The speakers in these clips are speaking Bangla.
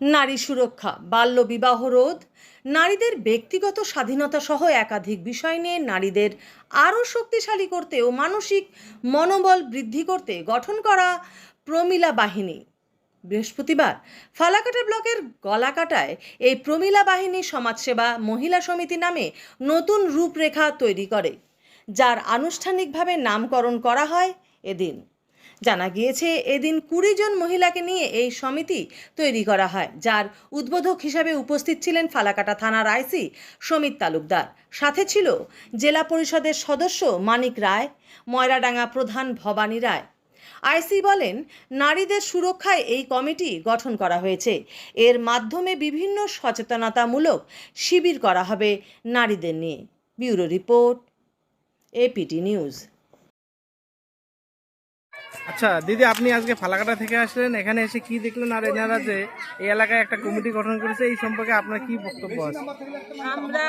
নারী সুরক্ষা, বাল্য বিবাহ রোধ। নারীদের ব্যক্তিগত স্বাধীনতা সহ একাধিক বিষয় নিয়ে নারীদের আরও শক্তিশালী করতে ও মানসিক মনোবল বৃদ্ধি করতে গঠন করা প্রমিলা বাহিনী। বৃহস্পতিবার ফালাকাটা ব্লকের গলাকাটায় এই প্রমিলা বাহিনী সমাজসেবা মহিলা সমিতি নামে নতুন রূপরেখা তৈরি করে, যার আনুষ্ঠানিকভাবে নামকরণ করা হয় এদিন। জানা গিয়েছে, এদিন কুড়ি জন মহিলাকে নিয়ে এই সমিতি তৈরি করা হয়, যার উদ্বোধক হিসাবে উপস্থিত ছিলেন ফালাকাটা থানার আইসি সমিত তালুকদার। সাথে ছিল জেলা পরিষদের সদস্য মানিক রায়, ময়রাডাঙ্গা প্রধান ভবানী রায়। আইসি বলেন, নারীদের সুরক্ষায় এই কমিটি গঠন করা হয়েছে। এর মাধ্যমে বিভিন্ন সচেতনতামূলক শিবির করা হবে নারীদের নিয়ে। Bureau report APT news. আচ্ছা দিদি আপনি আজকে ফালাকাটা থেকে আসলেন এখানে এসে কি দেখলেন? আর এনারা যে এই এলাকায় একটা কমিটি গঠন করেছে এই সম্পর্কে আপনার কি বক্তব্য আছে? আমরা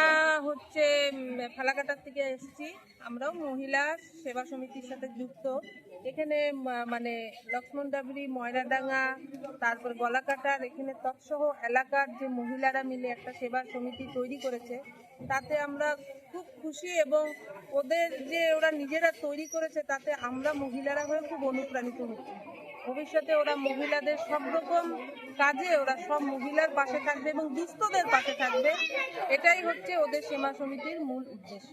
হচ্ছে উম, ফালাকাটার থেকে এসেছি। আমরাও মহিলা সেবা সমিতির সাথে যুক্ত। এখানে মানে লক্ষ্মণ ডাবরি ময়রাডাঙ্গা তারপর গলাকাটার এখানে তৎসহ এলাকার যে মহিলারা মিলে একটা সেবা সমিতি তৈরি করেছে তাতে আমরা খুব খুশি এবং ওদের যে ওরা নিজেরা তৈরি করেছে তাতে আমরা মহিলারা হয়ে খুব অনুপ্রাণিত হচ্ছে। ভবিষ্যতে ওরা মহিলাদের সব রকম কাজে ওরা সব মহিলার পাশে থাকবে এবং দুস্থদের পাশে থাকবে। এটাই হচ্ছে ওদের সেবা সমিতির মূল উদ্দেশ্য।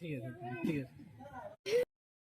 ঠিক আছে ঠিক আছে।